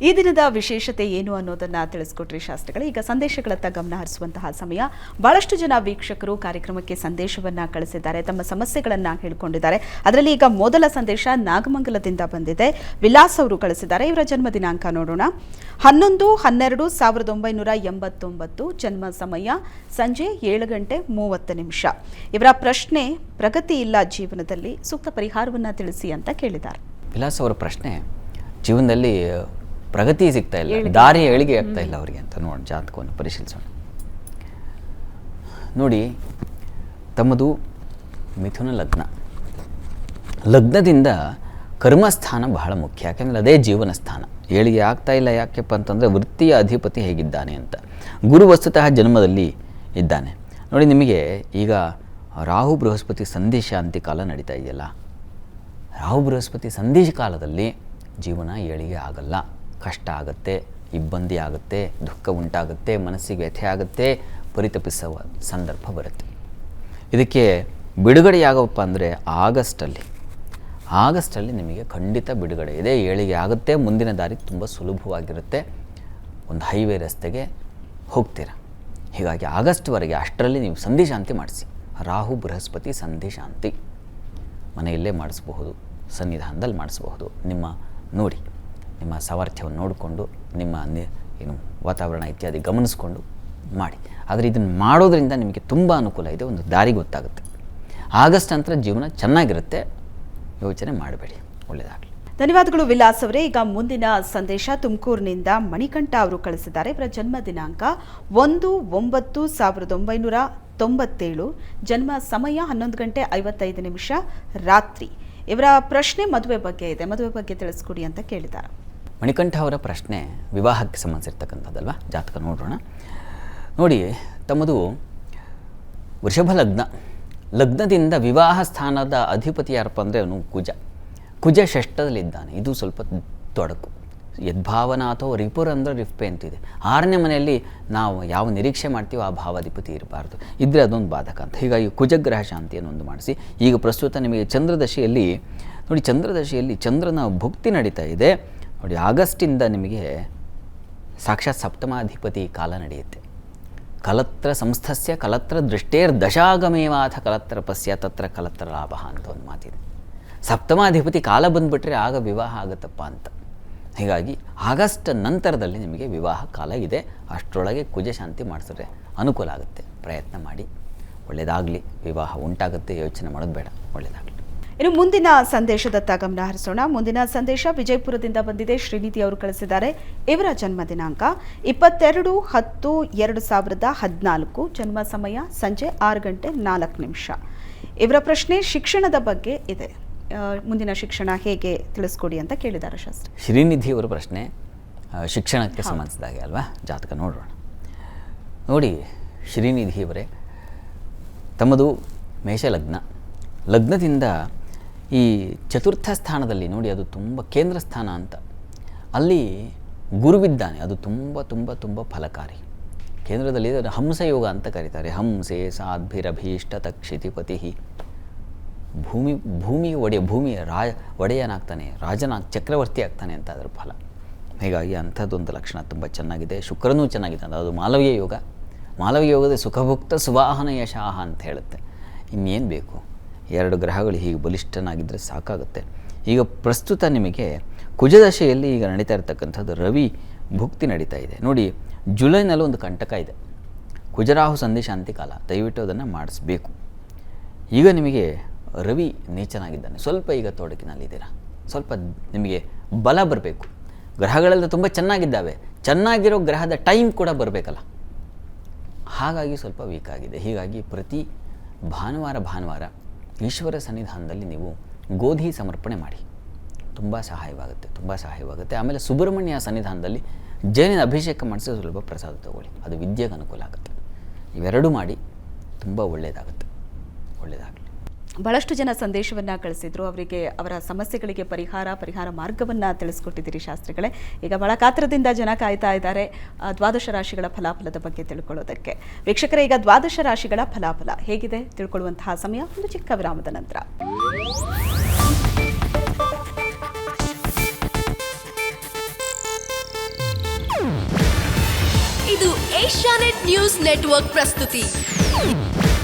ಈ ದಿನದ ವಿಶೇಷತೆ ಏನು ಅನ್ನೋದನ್ನ ತಿಳಿಸ್ಕೊಟ್ರಿ ಶಾಸ್ತ್ರಗಳು. ಈಗ ಸಂದೇಶಗಳತ್ತ ಗಮನ ಹರಿಸುವಂತಹ ಸಮಯ. ಬಹಳಷ್ಟು ಜನ ವೀಕ್ಷಕರು ಕಾರ್ಯಕ್ರಮಕ್ಕೆ ಸಂದೇಶವನ್ನ ಕಳಿಸಿದ್ದಾರೆ. ತಮ್ಮ ಸಮಸ್ಯೆಗಳನ್ನ ಹೇಳಿಕೊಂಡಿದ್ದಾರೆ. ಅದರಲ್ಲಿ ಈಗ ಮೊದಲ ಸಂದೇಶ ನಾಗಮಂಗಲದಿಂದ ಬಂದಿದೆ. ವಿಲಾಸ್ ಅವರು ಕಳಿಸಿದ್ದಾರೆ. ಇವರ ಜನ್ಮ ದಿನಾಂಕ ನೋಡೋಣ. ಹನ್ನೊಂದು, ಹನ್ನೆರಡು, ಸಾವಿರದ ಒಂಬೈನೂರ ಎಂಬತ್ತೊಂಬತ್ತು. ಜನ್ಮ ಸಮಯ ಸಂಜೆ ಏಳು ಗಂಟೆ ಮೂವತ್ತು ನಿಮಿಷ. ಇವರ ಪ್ರಶ್ನೆ, ಪ್ರಗತಿ ಇಲ್ಲ ಜೀವನದಲ್ಲಿ ಸೂಕ್ತ ಪರಿಹಾರವನ್ನ ತಿಳಿಸಿ ಅಂತ ಕೇಳಿದ್ದಾರೆ. ವಿಲಾಸ್ ಅವರ ಪ್ರಶ್ನೆ, ಜೀವನದಲ್ಲಿ ಪ್ರಗತಿ ಸಿಗ್ತಾ ಇಲ್ಲ ದಾರಿ ಏಳಿಗೆ ಆಗ್ತಾ ಇಲ್ಲ ಅವರಿಗೆ ಅಂತ ನೋಡಿ ಜಾತಕವನ್ನು ಪರಿಶೀಲಿಸೋಣ. ನೋಡಿ ತಮ್ಮದು ಮಿಥುನ ಲಗ್ನ. ಲಗ್ನದಿಂದ ಕರ್ಮಸ್ಥಾನ ಬಹಳ ಮುಖ್ಯ ಯಾಕೆಂದರೆ ಅದೇ ಜೀವನ ಸ್ಥಾನ. ಏಳಿಗೆ ಆಗ್ತಾ ಇಲ್ಲ ಯಾಕೆಪ್ಪ ಅಂತಂದರೆ ವೃತ್ತಿಯ ಅಧಿಪತಿ ಹೇಗಿದ್ದಾನೆ ಅಂತ. ಗುರು ವಸ್ತುತಃ ಜನ್ಮದಲ್ಲಿ ಇದ್ದಾನೆ. ನೋಡಿ ನಿಮಗೆ ಈಗ ರಾಹು ಬೃಹಸ್ಪತಿ ಸಂಧಿ ಶಾಂತಿ ಕಾಲ ನಡೀತಾ ಇದೆಯಲ್ಲ. ರಾಹು ಬೃಹಸ್ಪತಿ ಸಂಧಿ ಕಾಲದಲ್ಲಿ ಜೀವನ ಏಳಿಗೆ ಆಗಲ್ಲ. ಕಷ್ಟ ಆಗುತ್ತೆ, ಇಬ್ಬಂದಿ ಆಗುತ್ತೆ, ದುಃಖ ಉಂಟಾಗುತ್ತೆ, ಮನಸ್ಸಿಗೆ ವ್ಯಥೆ ಆಗುತ್ತೆ, ಪರಿತಪಿಸುವ ಸಂದರ್ಭ ಬರುತ್ತೆ. ಇದಕ್ಕೆ ಬಿಡುಗಡೆ ಯಾಗಪ್ಪ ಅಂದರೆ ಆಗಸ್ಟಲ್ಲಿ. ಆಗಸ್ಟಲ್ಲಿ ನಿಮಗೆ ಖಂಡಿತ ಬಿಡುಗಡೆ. ಇದೆ ಏಳಿಗೆ ಆಗುತ್ತೆ, ಮುಂದಿನ ದಾರಿ ತುಂಬ ಸುಲಭವಾಗಿರುತ್ತೆ. ಒಂದು ಹೈವೇ ರಸ್ತೆಗೆ ಹೋಗ್ತೀರ? ಹೀಗಾಗಿ ಆಗಸ್ಟ್ವರೆಗೆ ಅಷ್ಟರಲ್ಲಿ ನೀವು ಸಂಧಿ ಶಾಂತಿ ಮಾಡಿಸಿ. ರಾಹು, ಬೃಹಸ್ಪತಿ, ಸಂಧಿ ಶಾಂತಿ. ಮನೆಯಲ್ಲೇ ಮಾಡಿಸಬಹುದು, ಸನ್ನಿಧಾನದಲ್ಲಿ ಮಾಡಿಸಬಹುದು. ನಿಮ್ಮ ನೋಡಿ. ನಿಮ್ಮ ಸಾಮರ್ಥ್ಯವನ್ನು ನೋಡಿಕೊಂಡು, ನಿಮ್ಮ ಏನು ವಾತಾವರಣ ಇತ್ಯಾದಿ ಗಮನಿಸ್ಕೊಂಡು ಮಾಡಿ. ಆದರೆ ಇದನ್ನು ಮಾಡೋದರಿಂದ ನಿಮಗೆ ತುಂಬ ಅನುಕೂಲ ಇದೆ, ಒಂದು ದಾರಿ ಗೊತ್ತಾಗುತ್ತೆ. ಆಗಸ್ಟ್ ನಂತರ ಜೀವನ ಚೆನ್ನಾಗಿರುತ್ತೆ, ಯೋಚನೆ ಮಾಡಬೇಡಿ. ಒಳ್ಳೆಯದಾಗಲಿ ಧನ್ಯವಾದಗಳು ವಿಲಾಸ್ ಅವರೇ. ಈಗ ಮುಂದಿನ ಸಂದೇಶ ತುಮಕೂರಿನಿಂದ ಮಣಿಕಂಠ ಅವರು ಕಳಿಸಿದ್ದಾರೆ. ಇವರ ಜನ್ಮ ದಿನಾಂಕ ಒಂದು ಒಂಬತ್ತು ಸಾವಿರದ ಒಂಬೈನೂರ ತೊಂಬತ್ತೇಳು. ಜನ್ಮ ಸಮಯ ಹನ್ನೊಂದು ಗಂಟೆ ಐವತ್ತೈದು ನಿಮಿಷ ರಾತ್ರಿ. ಇವರ ಪ್ರಶ್ನೆ ಮದುವೆ ಬಗ್ಗೆ ಇದೆ. ಮದುವೆ ಬಗ್ಗೆ ತಿಳಿಸ್ಕೊಡಿ ಅಂತ ಕೇಳಿದ್ದಾರೆ. ಮಣಿಕಂಠ ಅವರ ಪ್ರಶ್ನೆ ವಿವಾಹಕ್ಕೆ ಸಂಬಂಧಿಸಿರ್ತಕ್ಕಂಥದ್ದಲ್ವ? ಜಾತಕ ನೋಡೋಣ. ನೋಡಿ, ತಮ್ಮದು ವೃಷಭ ಲಗ್ನ. ಲಗ್ನದಿಂದ ವಿವಾಹ ಸ್ಥಾನದ ಅಧಿಪತಿ ಯಾರಪ್ಪ ಅಂದರೆ ಅವನು ಕುಜ. ಕುಜ ಷಷ್ಠದಲ್ಲಿದ್ದಾನೆ. ಇದು ಸ್ವಲ್ಪ ತೊಡಕು. ಯದ್ಭಾವನ ಅಥವಾ ರಿಪುರ್ ಅಂದರೆ ರಿಫ್ಪೆ ಅಂತಿದೆ ಆರನೇ ಮನೆಯಲ್ಲಿ ನಾವು ಯಾವ ನಿರೀಕ್ಷೆ ಮಾಡ್ತೀವೋ ಆ ಭಾವಾಧಿಪತಿ ಇರಬಾರ್ದು. ಇದ್ದರೆ ಅದೊಂದು ಬಾಧಕ ಅಂತ. ಹೀಗಾಗಿ ಕುಜಗ್ರಹ ಶಾಂತಿಯನ್ನು ಒಂದು ಮಾಡಿಸಿ. ಈಗ ಪ್ರಸ್ತುತ ನಿಮಗೆ ಚಂದ್ರದಶೆಯಲ್ಲಿ, ನೋಡಿ, ಚಂದ್ರದಶೆಯಲ್ಲಿ ಚಂದ್ರನ ಭುಕ್ತಿ ನಡೀತಾ ಇದೆ. ನೋಡಿ, ಆಗಸ್ಟಿಂದ ನಿಮಗೆ ಸಾಕ್ಷಾತ್ ಸಪ್ತಮಾಧಿಪತಿ ಕಾಲ ನಡೆಯುತ್ತೆ. ಕಲತ್ರ ಸಂಸ್ಥಸ್ಯ, ಕಲತ್ರ ದೃಷ್ಟೇರ್ ದಶಾಗಮೇವಾಥ, ಕಲತ್ರ ಪಸ್ಯ ತತ್ರ ಕಲತ್ರ ಲಾಭ ಅಂತ ಒಂದು ಮಾತಿದೆ. ಸಪ್ತಮಾಧಿಪತಿ ಕಾಲ ಬಂದುಬಿಟ್ರೆ ಆಗ ವಿವಾಹ ಆಗುತ್ತಪ್ಪ ಅಂತ. ಹೀಗಾಗಿ ಆಗಸ್ಟ್ ನಂತರದಲ್ಲಿ ನಿಮಗೆ ವಿವಾಹ ಕಾಲ ಇದೆ. ಅಷ್ಟರೊಳಗೆ ಕುಜ ಶಾಂತಿ ಮಾಡಿಸಿದ್ರೆ ಅನುಕೂಲ ಆಗುತ್ತೆ. ಪ್ರಯತ್ನ ಮಾಡಿ. ಒಳ್ಳೆಯದಾಗಲಿ ವಿವಾಹ ಉಂಟಾಗುತ್ತೆ. ಯೋಚನೆ ಮಾಡೋದು ಬೇಡ. ಒಳ್ಳೆಯದಾಗಲಿ ಇನ್ನು ಮುಂದಿನ ಸಂದೇಶದತ್ತ ಗಮನ ಹರಿಸೋಣ. ಮುಂದಿನ ಸಂದೇಶ ವಿಜಯಪುರದಿಂದ ಬಂದಿದೆ. ಶ್ರೀನಿಧಿ ಅವರು ಕಳಿಸಿದ್ದಾರೆ. ಇವರ ಜನ್ಮ ದಿನಾಂಕ ಇಪ್ಪತ್ತೆರಡು ಹತ್ತು ಎರಡು ಸಾವಿರದ ಹದಿನಾಲ್ಕು. ಜನ್ಮ ಸಮಯ ಸಂಜೆ ಆರು ಗಂಟೆ ನಾಲ್ಕು ನಿಮಿಷ. ಇವರ ಪ್ರಶ್ನೆ ಶಿಕ್ಷಣದ ಬಗ್ಗೆ ಇದೆ. ಮುಂದಿನ ಶಿಕ್ಷಣ ಹೇಗೆ ತಿಳಿಸ್ಕೊಡಿ ಅಂತ ಕೇಳಿದ್ದಾರೆ ಶಾಸ್ತ್ರಿ. ಶ್ರೀನಿಧಿಯವರ ಪ್ರಶ್ನೆ ಶಿಕ್ಷಣಕ್ಕೆ ಸಂಬಂಧಿಸಿದಾಗೆ ಅಲ್ವಾ? ಜಾತಕ ನೋಡೋಣ. ನೋಡಿ ಶ್ರೀನಿಧಿ ಅವರೇ ತಮ್ಮದು ಮೇಷಲಗ್ನ. ಲಗ್ನದಿಂದ ಈ ಚತುರ್ಥ ಸ್ಥಾನದಲ್ಲಿ ನೋಡಿ ಅದು ತುಂಬ ಕೇಂದ್ರ ಸ್ಥಾನ ಅಂತ. ಅಲ್ಲಿ ಗುರುವಿದ್ದಾನೆ ಅದು ತುಂಬ ತುಂಬ ತುಂಬ ಫಲಕಾರಿ. ಕೇಂದ್ರದಲ್ಲಿ ಇದನ್ನು ಹಂಸಯೋಗ ಅಂತ ಕರೀತಾರೆ. ಹಂಸೆ ಸಾಧ್ಭಿರಭೀಷ್ಟ ತಕ್ಷಿತಿಪತಿ. ಭೂಮಿ ಭೂಮಿ ಒಡೆಯ, ಭೂಮಿಯ ರಾ ಒಡೆಯನಾಗ್ತಾನೆ ರಾಜನ ಚಕ್ರವರ್ತಿ ಆಗ್ತಾನೆ ಅಂತ ಅದರ ಫಲ. ಹೀಗಾಗಿ ಅಂಥದ್ದೊಂದು ಲಕ್ಷಣ ತುಂಬ ಚೆನ್ನಾಗಿದೆ. ಶುಕ್ರನೂ ಚೆನ್ನಾಗಿದೆ. ಅದು ಮಾಲವೀಯ ಯೋಗ. ಮಾಲವೀಯ ಯೋಗದ ಸುಖಭುಕ್ತ ಸುವಾಹನ ಯಶಾಹ ಅಂತ ಹೇಳುತ್ತೆ. ಇನ್ನೇನು ಬೇಕು? ಎರಡು ಗ್ರಹಗಳು ಹೀಗೆ ಬಲಿಷ್ಠನಾಗಿದ್ದರೆ ಸಾಕಾಗುತ್ತೆ. ಈಗ ಪ್ರಸ್ತುತ ನಿಮಗೆ ಕುಜದಶೆಯಲ್ಲಿ ಈಗ ನಡೀತಾ ಇರತಕ್ಕಂಥದ್ದು ರವಿ ಭುಕ್ತಿ ನಡೀತಾ ಇದೆ. ನೋಡಿ, ಜುಲೈನಲ್ಲಿ ಒಂದು ಕಂಟಕ ಇದೆ. ಕುಜರಾಹು ಸಂಧಿ ಶಾಂತಿ ಕಾಲ, ದಯವಿಟ್ಟು ಅದನ್ನು ಮಾಡಿಸ್ಬೇಕು. ಈಗ ನಿಮಗೆ ರವಿ ನೀಚನಾಗಿದ್ದಾನೆ. ಸ್ವಲ್ಪ ಈಗ ತೊಡಕಿನಲ್ಲಿದ್ದೀರಾ ಸ್ವಲ್ಪ ನಿಮಗೆ ಬಲ ಬರಬೇಕು. ಗ್ರಹಗಳೆಲ್ಲ ತುಂಬ ಚೆನ್ನಾಗಿದ್ದಾವೆ. ಚೆನ್ನಾಗಿರೋ ಗ್ರಹದ ಟೈಮ್ ಕೂಡ ಬರಬೇಕಲ್ಲ. ಹಾಗಾಗಿ ಸ್ವಲ್ಪ ವೀಕ್ ಆಗಿದೆ. ಹೀಗಾಗಿ ಪ್ರತಿ ಭಾನುವಾರ ಭಾನುವಾರ ಈಶ್ವರ ಸನ್ನಿಧಾನದಲ್ಲಿ ನೀವು ಗೋಧಿ ಸಮರ್ಪಣೆ ಮಾಡಿ. ತುಂಬ ಸಹಾಯವಾಗುತ್ತೆ ತುಂಬ ಸಹಾಯವಾಗುತ್ತೆ. ಆಮೇಲೆ ಸುಬ್ರಹ್ಮಣ್ಯ ಸನ್ನಿಧಾನದಲ್ಲಿ ಜೈನಿನ ಅಭಿಷೇಕ ಮಾಡಿಸಿ ಸ್ವಲ್ಪ ಪ್ರಸಾದ ತಗೊಳ್ಳಿ. ಅದು ವಿದ್ಯೆಗೆ ಅನುಕೂಲ ಆಗುತ್ತೆ. ಇವೆರಡೂ ಮಾಡಿ ತುಂಬ ಒಳ್ಳೆಯದಾಗುತ್ತೆ ಒಳ್ಳೆಯದಾಗಲಿ ಬಹಳಷ್ಟು ಜನ ಸಂದೇಶವನ್ನು ಕಳಿಸಿದ್ರು. ಅವರಿಗೆ, ಅವರ ಸಮಸ್ಯೆಗಳಿಗೆ ಪರಿಹಾರ ಪರಿಹಾರ ಮಾರ್ಗವನ್ನು ತಿಳಿಸ್ಕೊಟ್ಟಿದ್ದೀರಿ ಶಾಸ್ತ್ರಿಗಳೇ. ಈಗ ಬಹಳ ಕಾತರದಿಂದ ಜನ ಕಾಯ್ತಾ ಇದ್ದಾರೆ. ದ್ವಾದಶ ರಾಶಿಗಳ ಫಲಾಫಲದ ಬಗ್ಗೆ ತಿಳ್ಕೊಳ್ಳೋದಕ್ಕೆ. ವೀಕ್ಷಕರೇ, ಈಗ ದ್ವಾದಶ ರಾಶಿಗಳ ಫಲಾಫಲ ಹೇಗಿದೆ? ತಿಳ್ಕೊಳ್ಳುವಂತಹ ಸಮಯ ಒಂದು ಚಿಕ್ಕ ವಿರಾಮದ ನಂತರ. ಇದು ಏಷ್ಯಾನೆಟ್ ನ್ಯೂಸ್ ನೆಟ್ವರ್ಕ್ ಪ್ರಸ್ತುತಿ.